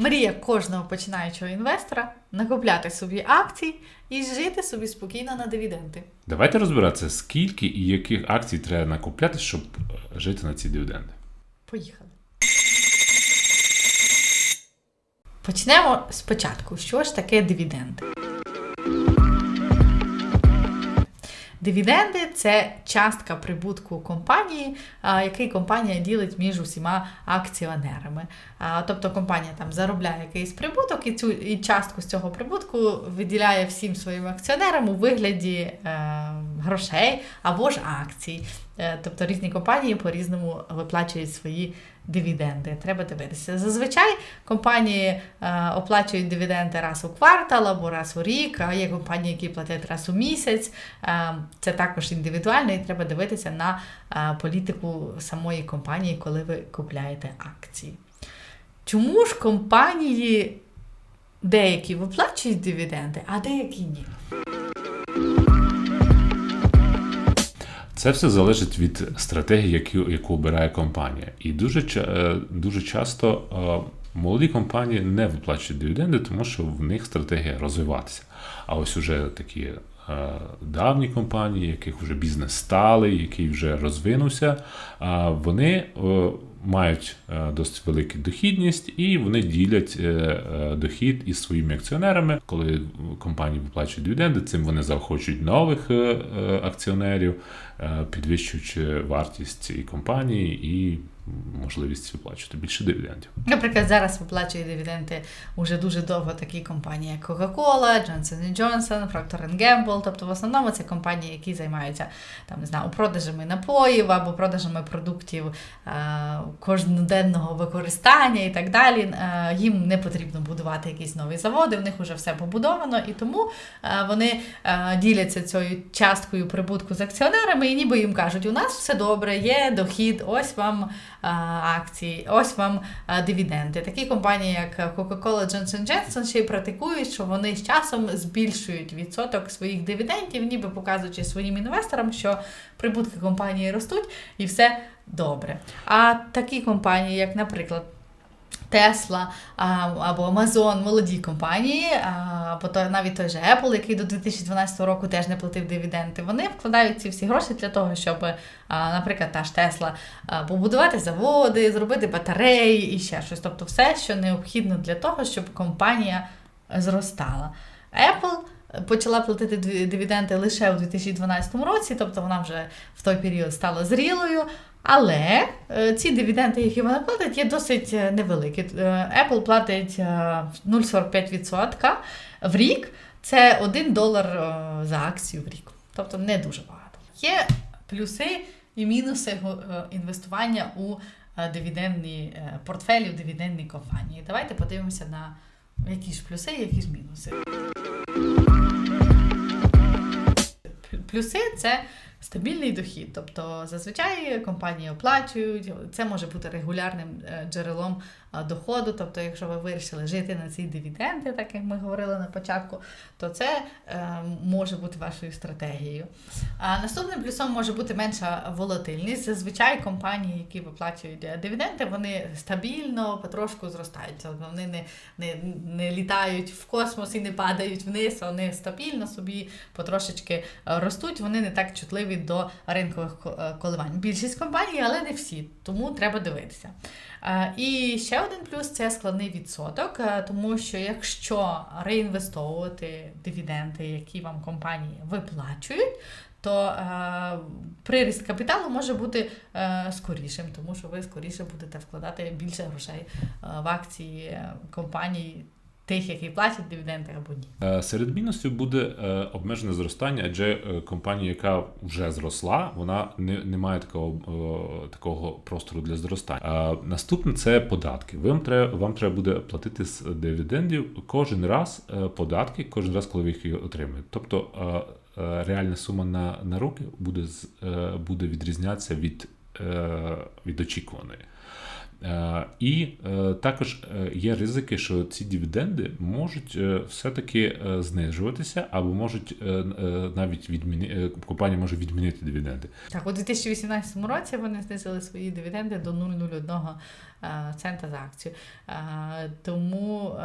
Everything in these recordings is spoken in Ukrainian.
Мрія кожного починаючого інвестора накопляти собі акцій і жити собі спокійно на дивіденди. Давайте розбиратися, скільки і яких акцій треба накопляти, щоб е, жити на ці дивіденди. Поїхали. Почнемо спочатку. Що ж таке дивіденди? Дивіденди це частка прибутку компанії, який компанія ділить між усіма акціонерами. Тобто компанія там заробляє якийсь прибуток, і цю і частку з цього прибутку виділяє всім своїм акціонерам у вигляді е, грошей або ж акцій. Е, Тобто різні компанії по-різному виплачують свої дивіденди. Треба дивитися. Зазвичай компанії е, оплачують дивіденди раз у квартал або раз у рік, а є компанії, які платять раз у місяць. Е, це також індивідуально, і треба дивитися на е, політику самої компанії, коли ви купляєте акції. Чому ж компанії деякі виплачують дивіденди, а деякі ні? Це все залежить від стратегії, яку, яку обирає компанія. І дуже, е, дуже часто е, молоді компанії не виплачують дивіденди, тому що в них стратегія розвиватися. А ось уже такі е, давні компанії, яких вже бізнес стали, який вже розвинувся, вони мають е, досить велику дохідність і вони ділять е, е, дохід із своїми акціонерами. Коли компанії виплачують дивіденди, цим вони заохочують нових акціонерів, підвищуючи вартість і компанії і можливість виплачувати більше дивідендів. Наприклад, зараз виплачує дивіденди уже дуже довго такі компанії, як Coca-Cola, Johnson Johnson, Procter Gamble. Тобто, в основному це компанії, які займаються там, не знаю, продажами напоїв або продажами продуктів е, кожноденного використання і так далі. Е, їм не потрібно будувати якісь нові заводи, в них вже все побудовано, і тому е, вони діляться цією часткою прибутку з акціонерами, і ніби їм кажуть, у нас все добре, є дохід, ось вам а, акції, ось вам а, дивіденди. Такі компанії, як Coca-Cola, Johnson Johnson, ще й практикують, що вони з часом збільшують відсоток своїх дивідендів, ніби показуючи своїм інвесторам, що прибутки компанії ростуть і все добре. А такі компанії, як, наприклад, Тесла або Amazon, молоді компанії, або то, навіть той же Apple, який до 2012 року теж не платив дивіденди, вони вкладають ці всі гроші для того, щоб, наприклад, та ж Тесла побудувати заводи, зробити батареї і ще щось. Тобто все, що необхідно для того, щоб компанія зростала. Apple почала платити диві- дивіденди лише у 2012 році, тобто вона вже в той період стала зрілою. Але е, ці дивіденди, які вона платить, є досить е, невеликі. Е, Apple платить е, 0,45% в рік. Це 1 долар за акцію в рік. Тобто не дуже багато. Є плюси і мінуси інвестування у дивідендні портфелі в дивідендні компанії. Давайте подивимося на які ж плюси, які ж мінуси. Плюси це стабільний дохід. Тобто зазвичай компанії оплачують, це може бути регулярним е, джерелом доходу. Тобто, якщо ви вирішили жити на ці дивіденди, так як ми говорили на початку, то це е, може бути вашою стратегією. А наступним плюсом може бути менша волатильність. Зазвичай компанії, які виплачують е, дивіденди, вони стабільно потрошку зростають. Тобто вони не, не, не літають в космос і не падають вниз, вони стабільно собі потрошечки е, ростуть, вони не так чутливі до ринкових коливань. Більшість компаній, але не всі, тому треба дивитися. Е, І ще один плюс це складний відсоток, е, тому що якщо реінвестовувати дивіденди, які вам компанії виплачують, то е, приріст капіталу може бути скорішим, тому що ви скоріше будете вкладати більше грошей в акції компаній, тих, які платять дивіденди або ні. Е, Серед мінусів буде е, обмежене зростання, адже е, компанія, яка вже зросла, вона не, не має такого, такого простору для зростання. Наступне це податки. Вам треба, вам треба буде платити з дивідендів кожен раз податки, кожен раз, коли ви їх отримуєте. Тобто реальна сума на, на руки буде, буде відрізнятися від, від очікуваної. Е, І е, також е, є ризики, що ці дивіденди можуть все-таки знижуватися, або можуть навіть відміни... компанія може відмінити дивіденди. Так, у 2018 році вони знизили свої дивіденди до 0,01 е, цента за акцію. Тому,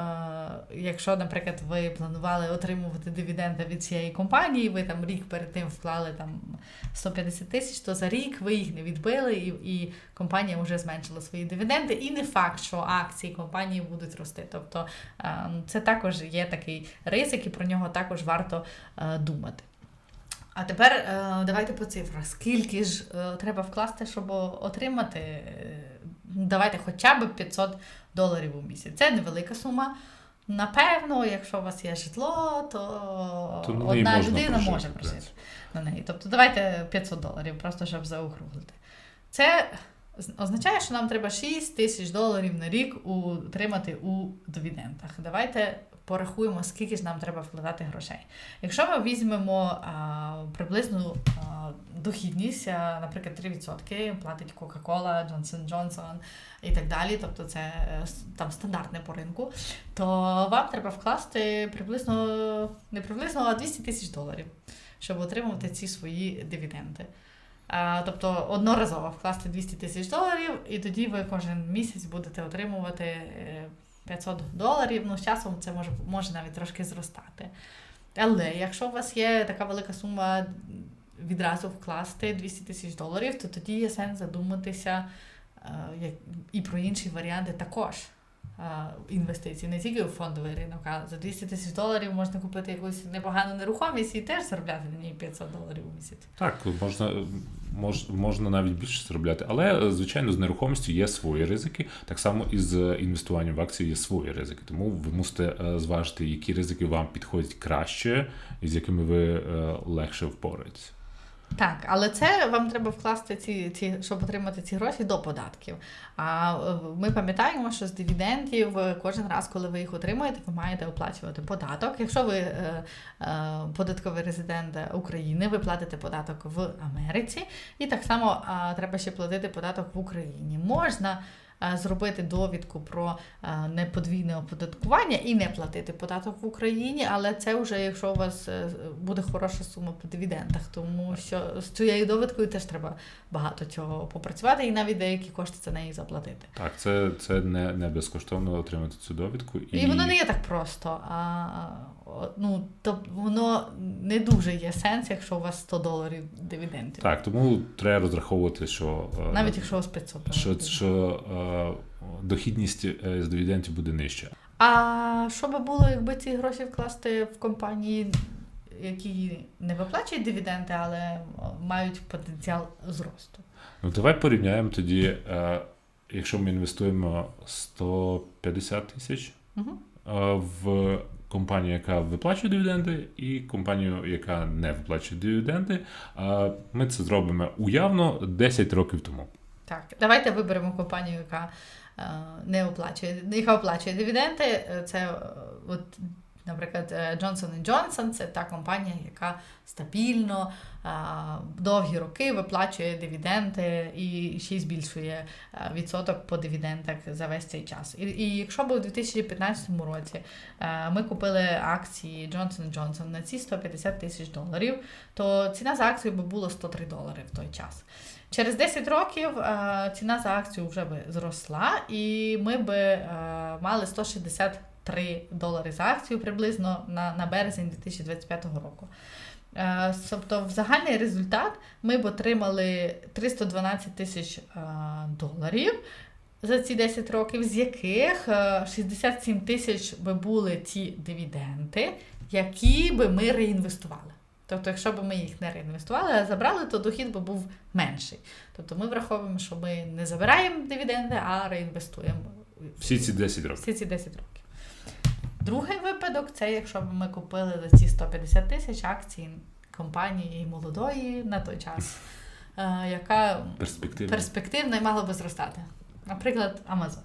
якщо, наприклад, ви планували отримувати дивіденди від цієї компанії, ви там рік перед тим вклали там 150 тисяч, то за рік ви їх не відбили, і, і компанія вже зменшила свої дивіденди. І не факт, що акції компанії будуть рости. Тобто е, це також є такий ризик, і про нього також варто е, думати. А тепер е, давайте по цифрах. Скільки ж треба вкласти, щоб отримати? Давайте хоча б 500 доларів у місяць. Це невелика сума. Напевно, якщо у вас є житло, то, То одна людина може прожити на неї. Тобто давайте 500 доларів, просто щоб заокруглити. Це означає, що нам треба 6 тисяч доларів на рік утримати у дивідендах. Давайте порахуємо, скільки ж нам треба вкладати грошей. Якщо ми візьмемо а, приблизну а, дохідність, а, наприклад, 3% платить Coca-Cola, Johnson Johnson і так далі, тобто це е, там стандартне по ринку, то вам треба вкласти приблизно не приблизно, а 200 тисяч доларів, щоб отримувати ці свої дивіденди. А, тобто одноразово вкласти 200 тисяч доларів, і тоді ви кожен місяць будете отримувати е, 500 доларів. Ну, з часом це може, може навіть трошки зростати. Але якщо у вас є така велика сума відразу вкласти 200 тисяч доларів, то тоді є сенс задуматися е, і про інші варіанти також. Е, Інвестицій не тільки у фондовий ринок, а за 200 тисяч доларів можна купити якусь непогану нерухомість і теж заробляти на ній 500 доларів у місяць. Так, можна, мож, можна навіть більше заробляти, але звичайно з нерухомістю є свої ризики. Так само і з інвестуванням в акції є свої ризики. Тому ви мусите е, зважити, які ризики вам підходять краще і з якими ви е, легше впораєтесь. Так, але це вам треба вкласти ці, ці щоб отримати ці гроші до податків. А е, ми пам'ятаємо, що з дивідендів е, кожен раз, коли ви їх отримуєте, ви маєте оплачувати податок. Якщо ви е, е, податковий резидент України, ви платите податок в Америці, і так само е, треба ще платити податок в Україні. Можна зробити довідку про е, неподвійне оподаткування і не платити податок в Україні, але це вже якщо у вас е, буде хороша сума по дивідендах, тому що з цією довідкою теж треба багато чого попрацювати, і навіть деякі кошти за неї заплатити. Так, це, це не, не безкоштовно отримати цю довідку. І, І воно не є так просто. А ну, то воно не дуже є сенс, якщо у вас 100 доларів дивідендів. Так, тому треба розраховувати, що е, Навіть якщо у вас 500 доларів. що, що е, дохідність е, з дивідендів буде нижча. А що би було, якби ці гроші вкласти в компанії, які не виплачують дивіденди, але мають потенціал зросту? Ну, давай порівняємо тоді, якщо ми інвестуємо 150 тисяч Угу. в компанію, яка виплачує дивіденди, і компанію, яка не виплачує дивіденди, ми це зробимо уявно 10 років тому. Так, давайте виберемо компанію, яка е, не оплачує, яка оплачує дивіденди. Це, е, от, Наприклад, е, Johnson Johnson це та компанія, яка стабільно е, довгі роки виплачує дивіденди і ще й збільшує е, відсоток по дивідендах за весь цей час. І і якщо б у 2015 році ми купили акції Johnson Johnson на ці 150 тисяч доларів, то ціна за акцію би було 103 долари в той час. Через 10 років ціна за акцію вже би зросла, і ми би мали 160 3 долари за акцію приблизно на на березень 2025 року. Е, тобто, в загальний результат ми б отримали 312 тисяч е, доларів за ці 10 років, з яких е, 67 тисяч би були ті дивіденти, які би ми реінвестували. Тобто, якщо б ми їх не реінвестували, а забрали, то дохід би був менший. Тобто ми враховуємо, що ми не забираємо дивіденди, а реінвестуємо всі ці 10 років. Всі ці 10 років. Другий випадок це якщо б ми купили за ці 150 тисяч акцій компанії молодої на той час, е, яка Перспективно. перспективна і мала би зростати. Наприклад, Amazon.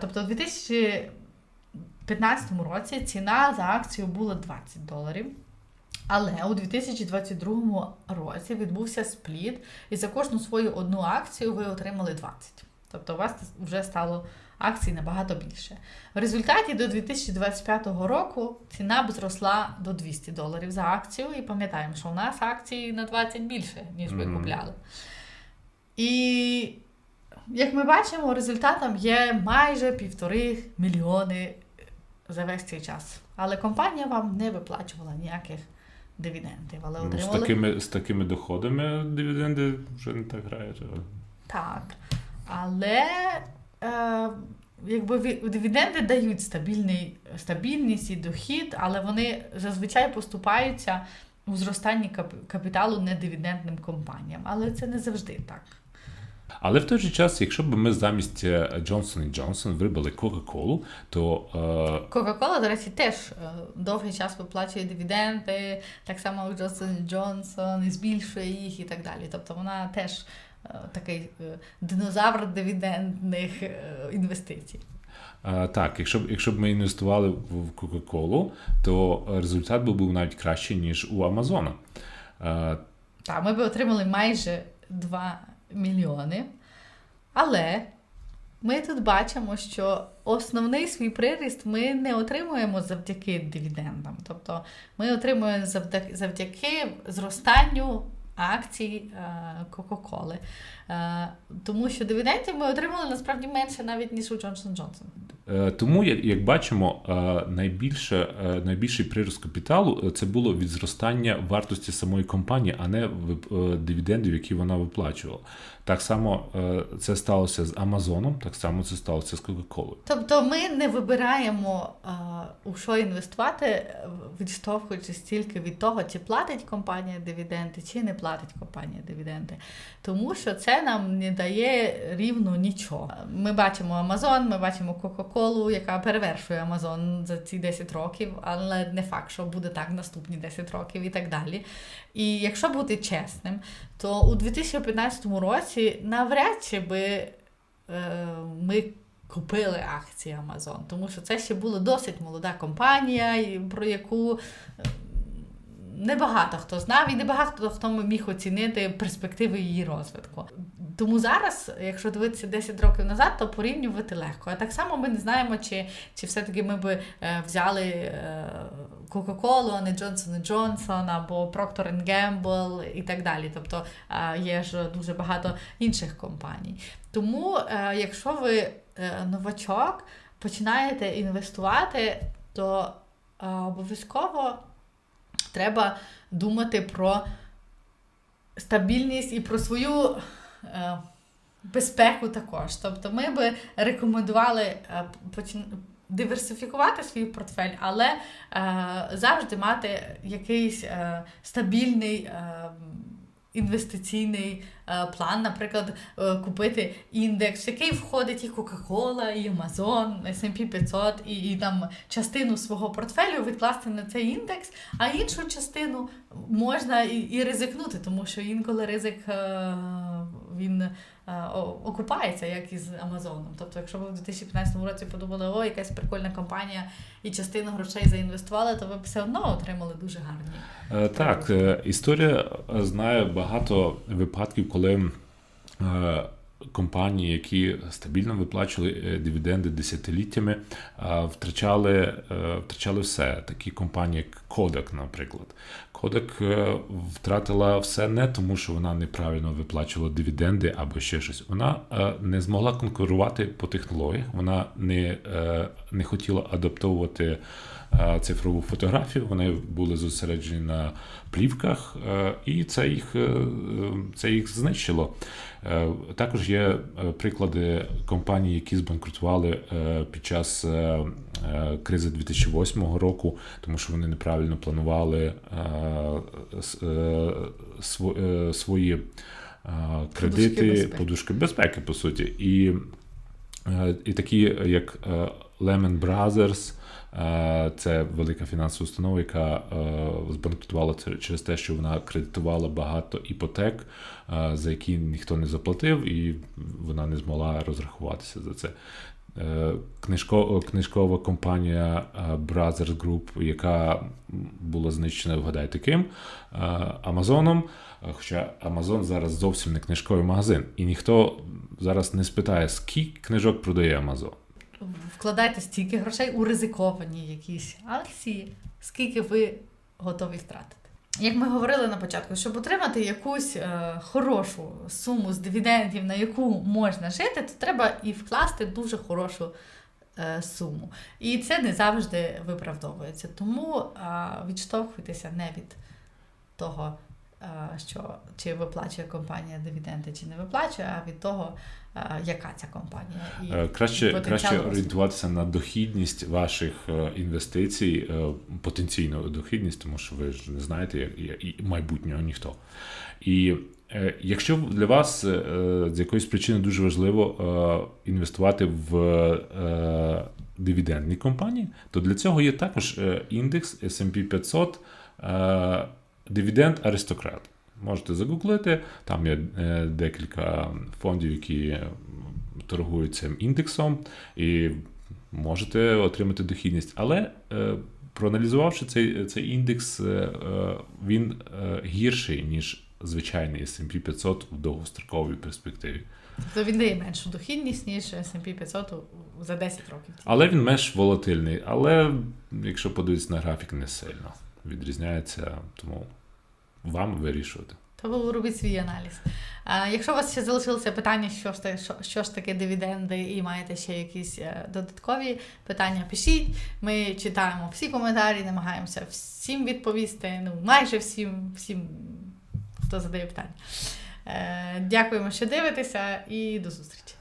Тобто, у 2015 році ціна за акцію була 20 доларів. Але у 2022 році відбувся спліт, і за кожну свою одну акцію ви отримали 20. Тобто у вас вже стало акцій набагато більше. В результаті до 2025 року ціна б зросла до 200 доларів за акцію, і пам'ятаємо, що у нас акції на 20 більше, ніж ви Мгм. купляли. І як ми бачимо, результатом є майже півтори мільйони за весь цей час. Але компанія вам не виплачувала ніяких дивідендів, але Ну, з, такими, з такими доходами дивіденди вже не так грають. Так. Але якби дивіденди дають стабільний, стабільність і дохід, але вони зазвичай поступаються у зростанні кап- капіталу недивідендним компаніям. Але це не завжди так. Але в той же час, якщо б ми замість е, Johnson Johnson вибрали Coca-Cola, то е, Кока-кола, до речі, теж е, довгий час виплачує дивіденди, так само як Johnson Johnson, і збільшує їх і так далі. Тобто вона теж е, такий е, динозавр дивідендних е, інвестицій. е, так, якщо б якщо б ми інвестували в Coca-Cola, то результат би був навіть кращий, ніж у Амазона. Е, Так, ми би отримали майже 2 мільйони. Але ми тут бачимо, що основний свій приріст ми не отримуємо завдяки дивідендам. Тобто ми отримуємо завдяки, завдяки зростанню акцій е, Кока-Коли. Е, тому що дивідендів ми отримали насправді менше навіть, ніж у Johnson Johnson. Е, Тому, як, бачимо, е, найбільше, е, найбільший прирост капіталу це було від зростання вартості самої компанії, а не дивідендів, які вона виплачувала. Так само це сталося з Амазоном, так само це сталося з Кока-Колою. Тобто ми не вибираємо у що інвестувати, відштовхуючись тільки від того, чи платить компанія дивіденди, чи не платить компанія дивіденди. Тому що це нам не дає рівно нічого. Ми бачимо Амазон, ми бачимо Кока-Колу, яка перевершує Амазон за ці 10 років, але не факт, що буде так наступні 10 років і так далі. І якщо бути чесним, то у 2015 році навряд чи би е, ми купили акції Amazon, тому що це ще була досить молода компанія, про яку е, небагато хто знав, і небагато хто міг оцінити перспективи її розвитку. Тому зараз, якщо дивитися 10 років назад, то порівнювати легко. А так само ми не знаємо, чи, чи все-таки ми би е, взяли е, Coca-Cola, а не Johnson Johnson або Procter Gamble і так далі. Тобто е, є ж дуже багато інших компаній. Тому, е, якщо ви е, новачок, починаєте інвестувати, то е, обов'язково треба думати про стабільність і про свою е, безпеку також. Тобто ми би рекомендували е, почин- диверсифікувати свій портфель, але е, завжди мати якийсь е, стабільний. Е, Інвестиційний е, план, наприклад, е, купити індекс, в який входить і Coca-Cola, і Amazon, S&P 500, і, і там частину свого портфелю відкласти на цей індекс, а іншу частину можна і, і ризикнути, тому що інколи ризик е, він е, окупається, як із Амазоном. Тобто, якщо ви в 2015 році подумали, о, якась прикольна компанія і частину грошей заінвестували, то ви б все одно отримали дуже гарні. Е, Так, е, історія знає багато випадків, коли компанії, які стабільно виплачували е, дивіденди десятиліттями, е, втрачали, е, втрачали все. Такі компанії, як Kodak, наприклад. Kodak втратила все не тому, що вона неправильно виплачувала дивіденди або ще щось. Вона не змогла конкурувати по технологіях, вона не, не хотіла адаптовувати цифрову фотографію. Вони були зосереджені на плівках, е, і це їх, е, е, це їх знищило. Е, Також є е, приклади компаній, які збанкрутували е, під час е, е, кризи 2008 року, тому що вони неправильно планували е, е, е, свої е, кредити, безпеки. подушки безпеки, по суті. І Е, І такі, як е, Lehman Brothers, е, це велика фінансова установа, яка е, збанкрутувала через те, що вона кредитувала багато іпотек, е, за які ніхто не заплатив, і вона не змогла розрахуватися за це. Книжко, книжкова компанія Brothers Group, яка була знищена, вгадайте ким, Амазоном. Хоча Амазон зараз зовсім не книжковий магазин, і ніхто зараз не спитає, скільки книжок продає Amazon. Вкладайте стільки грошей у ризиковані якісь акції, скільки ви готові втратити. Як ми говорили на початку, щоб отримати якусь е, хорошу суму з дивідендів, на яку можна жити, то треба і вкласти дуже хорошу е, суму. І це не завжди виправдовується. Тому е, відштовхуйтеся не від того, що чи виплачує компанія дивіденди, чи не виплачує, а від того, е, яка ця компанія. І Е, Краще, краще орієнтуватися на дохідність ваших е, інвестицій, е, потенційну дохідність, тому що ви ж не знаєте і майбутнього ніхто. І е, якщо для вас е, з якоїсь причини дуже важливо е, інвестувати в е, дивідендні компанії, то для цього є також е, індекс S&P 500 е, Дивіденд Аристократ. Можете загуглити, там є е, декілька фондів, які торгують цим індексом, і можете отримати дохідність. Але е, проаналізувавши цей, цей індекс, е, він гірший, ніж звичайний S&P 500 в довгостроковій перспективі. Тобто він дає меншу дохідність, ніж S&P 500 за 10 років. Але він менш волатильний. Але якщо подивитися на графік, не сильно відрізняється, тому вам вирішувати. Ви робіть свій аналіз. А, якщо у вас ще залишилося питання, що ж, що, що ж таке дивіденди, і маєте ще якісь е, додаткові питання, пишіть. Ми читаємо всі коментарі, намагаємося всім відповісти. Ну, майже всім, всім, хто задає питання. Е, дякуємо, що дивитеся, і до зустрічі.